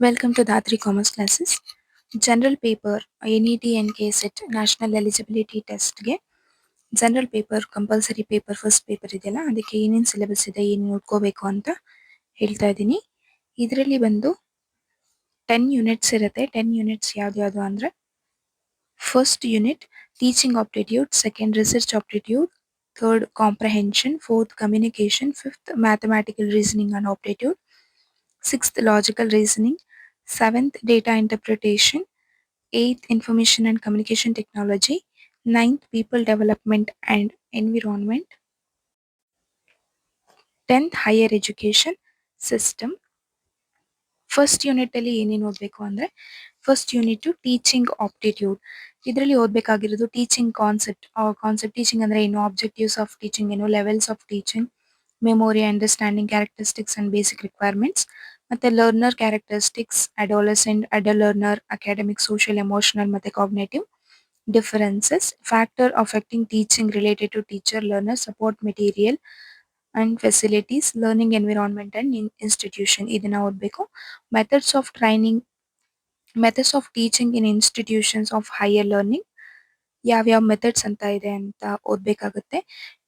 Welcome to Dhatri Commerce Classes. General paper NET NK set national eligibility ಟೆಸ್ಟ್ಗೆ general paper compulsory paper first paper ಇದೆಯಲ್ಲ? ಅದಕ್ಕೆ ಏನೇನು syllabus ಇದೆ, ಏನು ನೋಡ್ಕೋಬೇಕು ಅಂತ ಹೇಳ್ತಾ ಇದ್ದೀನಿ. ಇದರಲ್ಲಿ ಬಂದು ಟೆನ್ ಯೂನಿಟ್ಸ್ ಇರುತ್ತೆ. ಟೆನ್ ಯೂನಿಟ್ಸ್ ಯಾವ್ದು ಅಂದರೆ first unit teaching aptitude second research aptitude third comprehension fourth communication fifth mathematical reasoning and aptitude sixth logical reasoning seventh data interpretation eighth information and communication technology ninth people development and environment 10th higher education system first unit ಅಲ್ಲಿ ಏನೇನು ಓದಬೇಕು ಅಂದ್ರೆ first unit teaching aptitude ಇದರಲ್ಲಿ ಓದಬೇಕಾಗಿರೋದು teaching concept concept teaching ಅಂದ್ರೆ ಏನು objectives of teaching ಏನು levels of teaching memory understanding characteristics and basic requirements ಮತ್ತೆ learner characteristics adolescent ಅಡಲ್ learner academic social emotional ಮತ್ತೆ cognitive differences factor affecting teaching related to teacher learner support material and facilities learning environment and institution ಇದನ್ನ ಓದಬೇಕು. Methods of training methods of teaching in institutions of higher learning ಯಾವ್ಯಾವ methods ಅಂತ ಇದೆ ಅಂತ ಓದ್ಬೇಕಾಗುತ್ತೆ.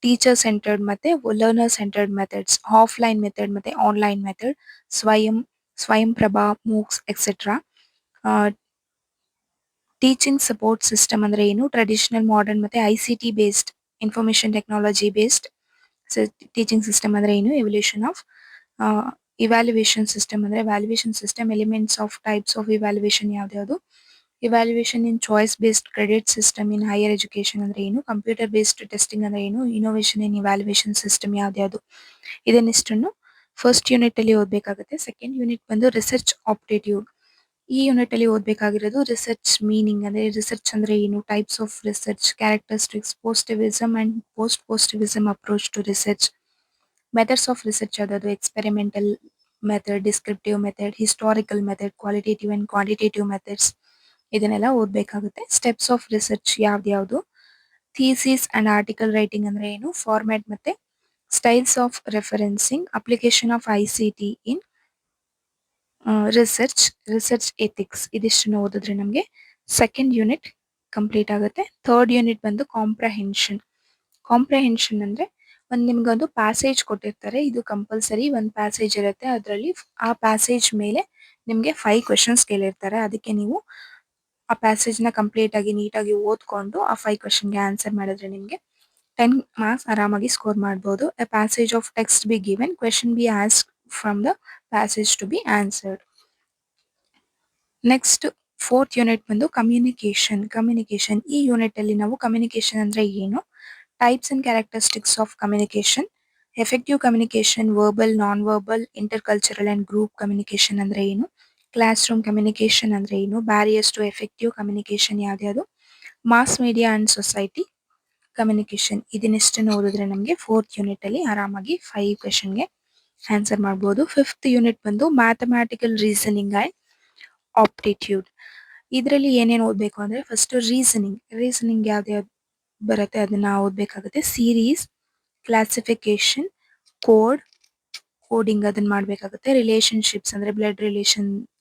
Teacher centred ಮತ್ತೆ learner centred methods offline method ಮತ್ತೆ online method Swayam Swayam Prabha MOOCs etcetera teaching support system ಅಂದ್ರೆ ಏನು? ಟ್ರೆಡಿಷನಲ್ ಮಾಡರ್ನ್ ಮತ್ತೆ I C T based information technology based teaching system ಅಂದ್ರೆ ಏನು? ಎವಲ್ಯೂಷನ್ ಆಫ್ ಇವ್ಯಾಲ್ಯೂಯೇಷನ್ ಸಿಸ್ಟಮ್ ಅಂದ್ರೆ valuation system elements of types of evaluation ಯಾವ್ದ್ಯಾವ್ದು? Evaluation in choice based credit system in higher education ಅಂದ್ರೆ ಏನು? Computer based testing ಅಂದ್ರೆ ಏನು? Innovation ಇನ್ evaluation system ಯಾವ್ದ್ಯಾವ್ದು? ಇದನ್ನಿಷ್ಟನ್ನು first unit ಅಲ್ಲಿ ಓದಬೇಕಾಗುತ್ತೆ. ಸೆಕೆಂಡ್ ಯೂನಿಟ್ ಬಂದು ರಿಸರ್ಚ್ ಆಪ್ಟಿಟ್ಯೂಡ್ ಈ ಯೂನಿಟ್ ಅಲ್ಲಿ ಓದಬೇಕಾಗಿರೋದು ರಿಸರ್ಚ್ ಮೀನಿಂಗ್ ಅಂದ್ರೆ ರಿಸರ್ಚ್ ಅಂದ್ರೆ ಏನು? Types of research characteristics positivism and post positivism approach to research methods of research ಯಾವ್ದು experimental method descriptive method historical method qualitative and quantitative methods ಇದನ್ನೆಲ್ಲ ಓದಬೇಕಾಗುತ್ತೆ. ಸ್ಟೆಪ್ಸ್ ಆಫ್ ರಿಸರ್ಚ್ ಯಾವ್ದ್ಯಾವ್ದು? Thesis and article writing ಅಂದ್ರೆ ಏನು? Format ಮತ್ತೆ styles of referencing application of I C T in research research ethics ಇದಿಷ್ಟನ್ನು ಓದಿದ್ರೆ ನಮಗೆ ಸೆಕೆಂಡ್ ಯೂನಿಟ್ ಕಂಪ್ಲೀಟ್ ಆಗುತ್ತೆ. ಥರ್ಡ್ ಯೂನಿಟ್ ಬಂದು ಕಾಂಪ್ರಹೆನ್ಷನ್ ಕಾಂಪ್ರಹೆನ್ಷನ್ ಅಂದ್ರೆ ಒಂದು ನಿಮ್ಗೊಂದು ಪ್ಯಾಸೇಜ್ ಕೊಟ್ಟಿರ್ತಾರೆ. ಇದು ಕಂಪಲ್ಸರಿ ಒಂದು ಪ್ಯಾಸೇಜ್ ಇರುತ್ತೆ. ಅದರಲ್ಲಿ ಆ ಪ್ಯಾಸೇಜ್ ಮೇಲೆ ನಿಮಗೆ ಫೈವ್ ಕ್ವೆಶನ್ಸ್ ಕೇಳಿರ್ತಾರೆ. ಅದಕ್ಕೆ ನೀವು ಆ ಪ್ಯಾಸೇಜ್ನ ಕಂಪ್ಲೀಟ್ ಆಗಿ ನೀಟಾಗಿ ಓದ್ಕೊಂಡು ಆ ಫೈವ್ ಕ್ವೆಶನ್ಗೆ ಆನ್ಸರ್ ಮಾಡಿದ್ರೆ ನಿಮಗೆ ಟೆನ್ ಮಾರ್ಕ್ಸ್ ಆರಾಮಾಗಿ ಸ್ಕೋರ್ ಮಾಡಬಹುದು a passage of text be given question be ask from the passage to be answered next fourth unit ಬಂದು ಕಮ್ಯುನಿಕೇಶನ್ ಕಮ್ಯುನಿಕೇಶನ್ ಈ ಯೂನಿಟ್ ಅಲ್ಲಿ ನಾವು ಕಮ್ಯುನಿಕೇಶನ್ ಅಂದ್ರೆ ಏನು? Types and characteristics of communication effective communication verbal non verbal intercultural and group communication ಅಂದ್ರೆ ಏನು? Classroom communication ಅಂದ್ರೆ ಏನು? ಬ್ಯಾರಿಯರ್ಸ್ ಟು ಎಫೆಕ್ಟಿವ್ ಕಮ್ಯುನಿಕೇಶನ್ ಯಾವ್ದ್ಯಾವ್ದು mass media and society communication ಇದನ್ನೆಷ್ಟನ್ನು ಓದಿದ್ರೆ ನಮಗೆ ಫೋರ್ತ್ ಯೂನಿಟ್ ಅಲ್ಲಿ ಆರಾಮಾಗಿ ಫೈವ್ ಕ್ವೆಶನ್ಗೆ ಆನ್ಸರ್ ಮಾಡಬಹುದು ಫಿಫ್ತ್ ಯೂನಿಟ್ ಬಂದು ಮ್ಯಾಥಮ್ಯಾಟಿಕಲ್ ರೀಸನಿಂಗ್ ಐ ಆಪ್ಟಿಟ್ಯೂಡ್ ಇದರಲ್ಲಿ ಏನೇನು ಓದಬೇಕು ಅಂದ್ರೆ ಫಸ್ಟ್ ರೀಸನಿಂಗ್ ರೀಸನಿಂಗ್ ಯಾವ್ದ್ಯಾವ್ದು ಬರುತ್ತೆ ಅದನ್ನ ಓದಬೇಕಾಗುತ್ತೆ. ಸೀರೀಸ್ ಕ್ಲಾಸಿಫಿಕೇಶನ್ ಕೋಡ್ ಕೋಡಿಂಗ್ ಅದನ್ನ ಮಾಡಬೇಕಾಗುತ್ತೆ. ರಿಲೇಶನ್ಶಿಪ್ಸ್ ಅಂದ್ರೆ ಬ್ಲಡ್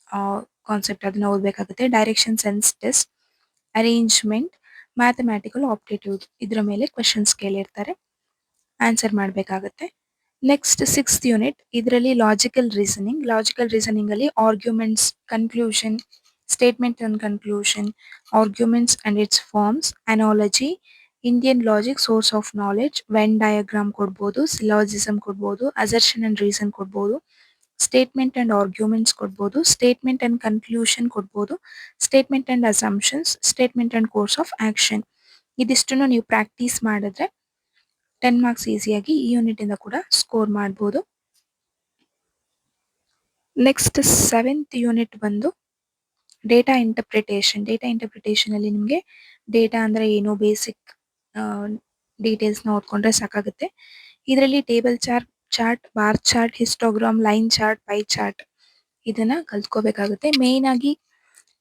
ರಿಲೇಷನ್ ಕಾನ್ಸೆಪ್ಟ್ ಅದನ್ನ ಓದಬೇಕಾಗುತ್ತೆ. Direction sense test arrangement mathematical aptitude ಇದರ ಮೇಲೆ ಕ್ವೆಶನ್ಸ್ ಕೇಳಿರ್ತಾರೆ. ಆನ್ಸರ್ ಮಾಡಬೇಕಾಗುತ್ತೆ. ನೆಕ್ಸ್ಟ್ ಸಿಕ್ಸ್ತ್ ಯೂನಿಟ್ ಇದರಲ್ಲಿ ಲಾಜಿಕಲ್ ರೀಸನಿಂಗ್ ಲಾಜಿಕಲ್ ರೀಸನಿಂಗ್ ಅಲ್ಲಿ arguments conclusion statement and conclusion arguments and its forms analogy Indian logic source of knowledge Venn diagram ಕೊಡ್ಬೋದು syllogism ಕೊಡ್ಬೋದು assertion and reason ಕೊಡ್ಬೋದು. Statement and arguments ಕೊಡ್ಬೋದು statement and conclusion ಕೊಡ್ಬೋದು statement and assumptions statement and course of action ಇದಿಷ್ಟನ್ನು ನೀವು practice ಮಾಡಿದ್ರೆ ten marks ಈಸಿಯಾಗಿ ಈ ಯೂನಿಟ್ ಇಂದ ಕೂಡ ಸ್ಕೋರ್ ಮಾಡಬಹುದು ನೆಕ್ಸ್ಟ್ ಸೆವೆಂತ್ ಯೂನಿಟ್ ಬಂದು ಡೇಟಾ ಇಂಟರ್ಪ್ರಿಟೇಷನ್ ಡೇಟಾ ಇಂಟರ್ಪ್ರಿಟೇಷನ್ ಅಲ್ಲಿ ನಿಮಗೆ ಡೇಟಾ ಅಂದ್ರೆ ಏನು ಬೇಸಿಕ್ ಡೀಟೇಲ್ಸ್ನ ಓದ್ಕೊಂಡ್ರೆ ಸಾಕಾಗುತ್ತೆ. ಇದರಲ್ಲಿ table chart chart bar chart histogram line chart pie chart ಇದನ್ನ ಕಲ್ತ್ಕೋಬೇಕಾಗುತ್ತೆ. ಮೇನ್ ಆಗಿ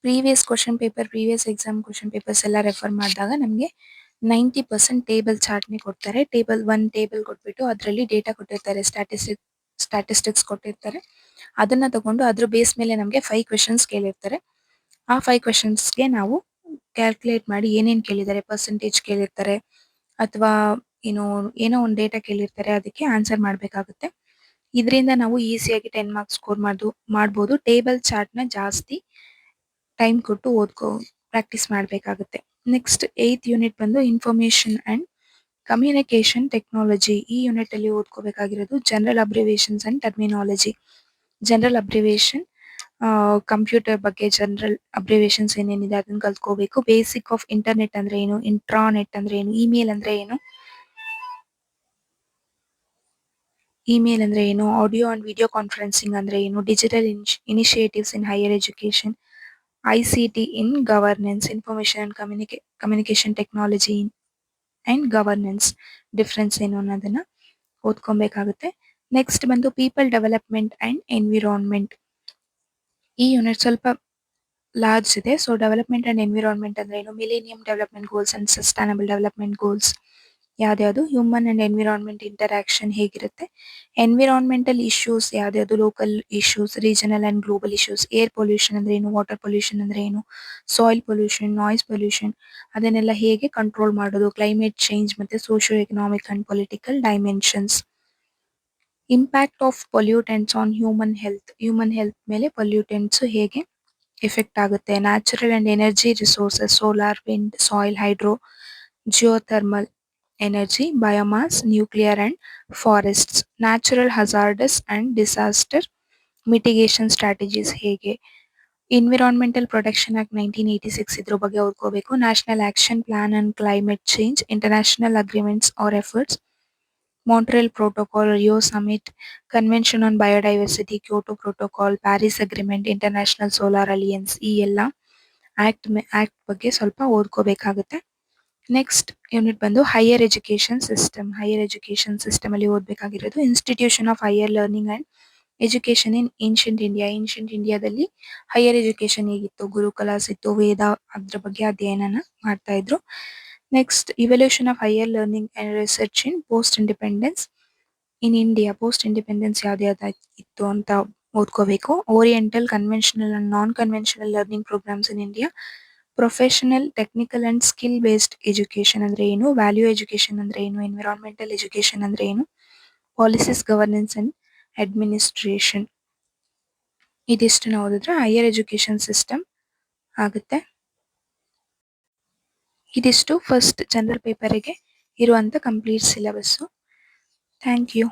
previous question paper previous exam question papers ಎಲ್ಲ ರೆಫರ್ ಮಾಡಿದಾಗ ನಮಗೆ ನೈಂಟಿ ಪರ್ಸೆಂಟ್ ಟೇಬಲ್ ಚಾರ್ಟ್ನೇ ಕೊಡ್ತಾರೆ. ಟೇಬಲ್ ಒನ್ ಟೇಬಲ್ ಕೊಟ್ಬಿಟ್ಟು ಅದರಲ್ಲಿ ಡೇಟಾ ಕೊಟ್ಟಿರ್ತಾರೆ ಸ್ಟಾಟಿಸ್ಟಿಕ್ ಸ್ಟಾಟಿಸ್ಟಿಕ್ಸ್ ಕೊಟ್ಟಿರ್ತಾರೆ. ಅದನ್ನ ತಗೊಂಡು ಅದ್ರ ಬೇಸ್ ಮೇಲೆ ನಮಗೆ ಫೈವ್ ಕ್ವೆಶನ್ಸ್ ಕೇಳಿರ್ತಾರೆ. ಆ ಫೈವ್ ಕ್ವೆಶನ್ಸ್ಗೆ ನಾವು ಕ್ಯಾಲ್ಕುಲೇಟ್ ಮಾಡಿ ಏನೇನ್ ಕೇಳಿದ್ದಾರೆ ಪರ್ಸೆಂಟೇಜ್ ಕೇಳಿರ್ತಾರೆ, ಅಥವಾ ಏನು, ಏನೋ ಒಂದು ಡೇಟಾ ಕೇಳಿರ್ತಾರೆ, ಅದಕ್ಕೆ ಆನ್ಸರ್ ಮಾಡಬೇಕಾಗುತ್ತೆ. ಇದರಿಂದ ನಾವು ಈಸಿಯಾಗಿ ಟೆನ್ ಮಾರ್ಕ್ಸ್ ಸ್ಕೋರ್ ಮಾಡ್ದು, ಮಾಡ್ಬೋದು. ಟೇಬಲ್ ಚಾರ್ಟ್ನ ಜಾಸ್ತಿ ಟೈಮ್ ಕೊಟ್ಟು ಓದ್ಕೋ ಪ್ರಾಕ್ಟೀಸ್ ಮಾಡಬೇಕಾಗುತ್ತೆ. ನೆಕ್ಸ್ಟ್ ಏತ್ ಯೂನಿಟ್ ಬಂದು ಇನ್ಫಾರ್ಮೇಶನ್ ಅಂಡ್ ಕಮ್ಯುನಿಕೇಶನ್ ಟೆಕ್ನಾಲಜಿ ಈ ಯೂನಿಟ್ ಅಲ್ಲಿ ಓದ್ಕೋಬೇಕಾಗಿರೋದು general abbreviations and terminology general abbreviation computer ಬಗ್ಗೆ ಜನರಲ್ ಅಬ್ರಿವೇಷನ್ಸ್ ಏನೇನಿದೆ, ಅದನ್ನ ಕಲ್ತ್ಕೋಬೇಕು. ಬೇಸಿಕ್ ಆಫ್ ಇಂಟರ್ನೆಟ್ ಅಂದ್ರೆ ಏನು? ಇಂಟ್ರಾನೆಟ್ ಅಂದ್ರೆ ಏನು? ಇಮೇಲ್ ಅಂದ್ರೆ ಏನು? ಇಮೇಲ್ ಅಂದ್ರೆ ಏನು ಆಡಿಯೋ ಅಂಡ್ ವಿಡಿಯೋ ಕಾನ್ಫರೆನ್ಸಿಂಗ್ ಅಂದ್ರೆ ಏನು digital initiatives in higher education ICT in governance information and communica communication technology and governance difference ಏನು ಅನ್ನೋದನ್ನ ಓದ್ಕೊಬೇಕಾಗುತ್ತೆ. ನೆಕ್ಸ್ಟ್ ಬಂದು ಪೀಪಲ್ ಡೆವಲಪ್ಮೆಂಟ್ ಅಂಡ್ ಎನ್ವಿರಾನ್ಮೆಂಟ್ ಈ ಯೂನಿಟ್ ಸ್ವಲ್ಪ ಲಾರ್ಜ್ ಇದೆ. ಸೊ ಡೆವಲಪ್ಮೆಂಟ್ ಅಂಡ್ ಎನ್ವಿರಾನ್ಮೆಂಟ್ ಅಂದ್ರೆ ಏನು? Millennium development goals and sustainable development goals ಯಾವ್ದ್ಯಾವ್ದು? ಹ್ಯೂಮನ್ ಅಂಡ್ ಎನ್ವಿರಾನ್ಮೆಂಟ್ ಇಂಟರಾಕ್ಷನ್ ಹೇಗಿರುತ್ತೆ? ಎನ್ವಿರಾನ್ಮೆಂಟಲ್ ಇಶ್ಯೂಸ್ ಯಾವ್ದ್ಯಾವ್ದು? Local issues regional and global issues air pollution ಅಂದ್ರೆ ಏನು? ವಾಟರ್ ಪೊಲ್ಯೂಷನ್ ಅಂದ್ರೆ ಏನು? ಸಾಯಿಲ್ ಪೊಲ್ಯೂಷನ್ ನಾಯ್ಸ್ ಪೊಲ್ಯೂಷನ್ ಅದನ್ನೆಲ್ಲ ಹೇಗೆ ಕಂಟ್ರೋಲ್ ಮಾಡೋದು? ಕ್ಲೈಮೇಟ್ ಚೇಂಜ್ ಮತ್ತೆ socio economic and political dimensions impact of pollutants on human health human health ಮೇಲೆ ಪೊಲ್ಯೂಟೆಂಟ್ಸ್ ಹೇಗೆ ಎಫೆಕ್ಟ್ ಆಗುತ್ತೆ? Natural and energy resources solar wind soil hydro geothermal energy biomass nuclear and forests natural hazardous and disaster mitigation strategies ಹೇಗೆ? Environmental protection act nineteen eighty six ಇದ್ರ ಬಗ್ಗೆ ಓದ್ಕೋಬೇಕು. National action plan and climate change international agreements or efforts Montreal protocol Rio summit convention on biodiversity Kyoto protocol Paris agreement international solar alliance ಈ ಎಲ್ಲ act act ಬಗ್ಗೆ ಸ್ವಲ್ಪ ಓದ್ಕೋಬೇಕಾಗುತ್ತೆ. Next unit ಬಂದು higher education system higher education system ಅಲ್ಲಿ ಓದಬೇಕಾಗಿರೋದು institution of higher learning and education in ancient India ancient ಇಂಡಿಯಾದಲ್ಲಿ higher education ಹೇಗಿತ್ತು? ಗುರುಕುಲಾಸ್ ಇತ್ತು ವೇದ ಅದ್ರ ಬಗ್ಗೆ ಅಧ್ಯಯನನ ಮಾಡ್ತಾ ಇದ್ರು. Next evolution of higher learning and research in post independence in India post independence ಯಾವ್ದು ಇತ್ತು ಅಂತ ಓದ್ಕೋಬೇಕು. Oriental conventional and non conventional learning programs in India professional technical and skill based education ಅಂದ್ರೆ ಏನು? ವ್ಯಾಲ್ಯೂ ಎಜುಕೇಶನ್ ಅಂದ್ರೆ ಏನು? Environmental education ಅಂದ್ರೆ ಏನು? Policies governance and administration ಇದಿಷ್ಟನ್ನ ಓದಿದ್ರೆ ಹೈಯರ್ ಎಜುಕೇಶನ್ ಸಿಸ್ಟಮ್ ಆಗುತ್ತೆ. ಇದಿಷ್ಟು ಫಸ್ಟ್ ಜನರಲ್ ಪೇಪರಿಗೆ ಇರುವಂತ ಕಂಪ್ಲೀಟ್ ಸಿಲೆಬಸ್ಸು ಥ್ಯಾಂಕ್ ಯು